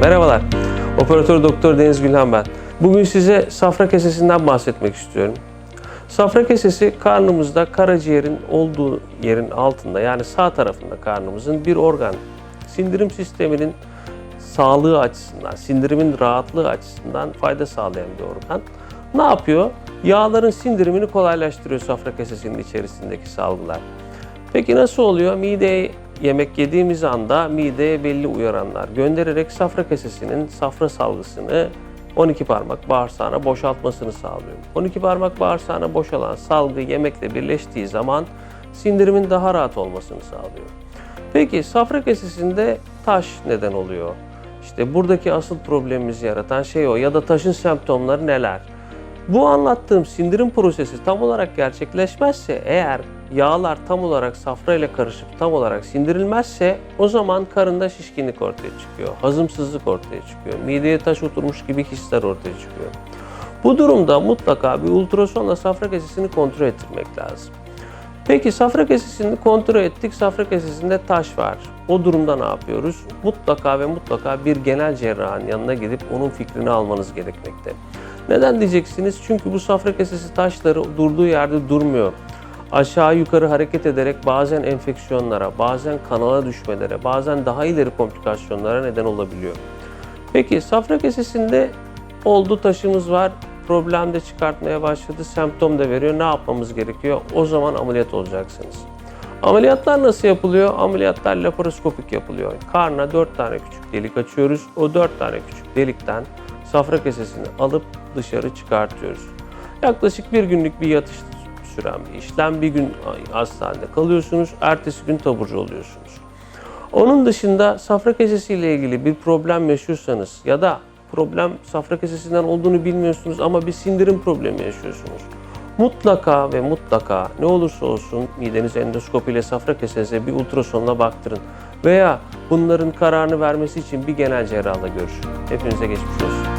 Merhabalar, operatör doktor Deniz Gülhan ben. Bugün size safra kesesinden bahsetmek istiyorum. Safra kesesi karnımızda karaciğerin olduğu yerin altında yani sağ tarafında karnımızın bir organ. Sindirim sisteminin sağlığı açısından, sindirimin rahatlığı açısından fayda sağlayan bir organ. Ne yapıyor? Yağların sindirimini kolaylaştırıyor safra kesesinin içerisindeki salgılar. Peki nasıl oluyor? Mideye yemek yediğimiz anda mideye belli uyaranlar göndererek safra kesesinin safra salgısını 12 parmak bağırsağına boşaltmasını sağlıyor. 12 parmak bağırsağına boşalan salgı yemekle birleştiği zaman sindirimin daha rahat olmasını sağlıyor. Peki safra kesesinde taş neden oluyor? İşte buradaki asıl problemimizi yaratan şey o ya da taşın semptomları neler? Bu anlattığım sindirim prosesi tam olarak gerçekleşmezse eğer yağlar tam olarak safra ile karışıp tam olarak sindirilmezse o zaman karında şişkinlik ortaya çıkıyor. Hazımsızlık ortaya çıkıyor. Mideye taş oturmuş gibi hisler ortaya çıkıyor. Bu durumda mutlaka bir ultrasonla safra kesesini kontrol ettirmek lazım. Peki safra kesesini kontrol ettik. Safra kesesinde taş var. O durumda ne yapıyoruz? Mutlaka ve mutlaka bir genel cerrahın yanına gidip onun fikrini almanız gerekmekte. Neden diyeceksiniz? Çünkü bu safra kesesi taşları durduğu yerde durmuyor. Aşağı yukarı hareket ederek bazen enfeksiyonlara, bazen kanala düşmelere, bazen daha ileri komplikasyonlara neden olabiliyor. Peki safra kesesinde oldu taşımız var, problem de çıkartmaya başladı, semptom da veriyor. Ne yapmamız gerekiyor? O zaman ameliyat olacaksınız. Ameliyatlar nasıl yapılıyor? Ameliyatlar laparoskopik yapılıyor. Karna 4 tane küçük delik açıyoruz. O 4 tane küçük delikten safra kesesini alıp dışarı çıkartıyoruz. Yaklaşık bir günlük bir yatış süren bir işlem. Bir gün hastanede kalıyorsunuz, ertesi gün taburcu oluyorsunuz. Onun dışında safra kesesiyle ilgili bir problem yaşıyorsanız ya da problem safra kesesinden olduğunu bilmiyorsunuz ama bir sindirim problemi yaşıyorsunuz. Mutlaka ve mutlaka ne olursa olsun mideniz endoskopiyle safra kesenize bir ultrasonla baktırın. Veya bunların kararını vermesi için bir genel cerrahla görüşün. Hepinize geçmiş olsun.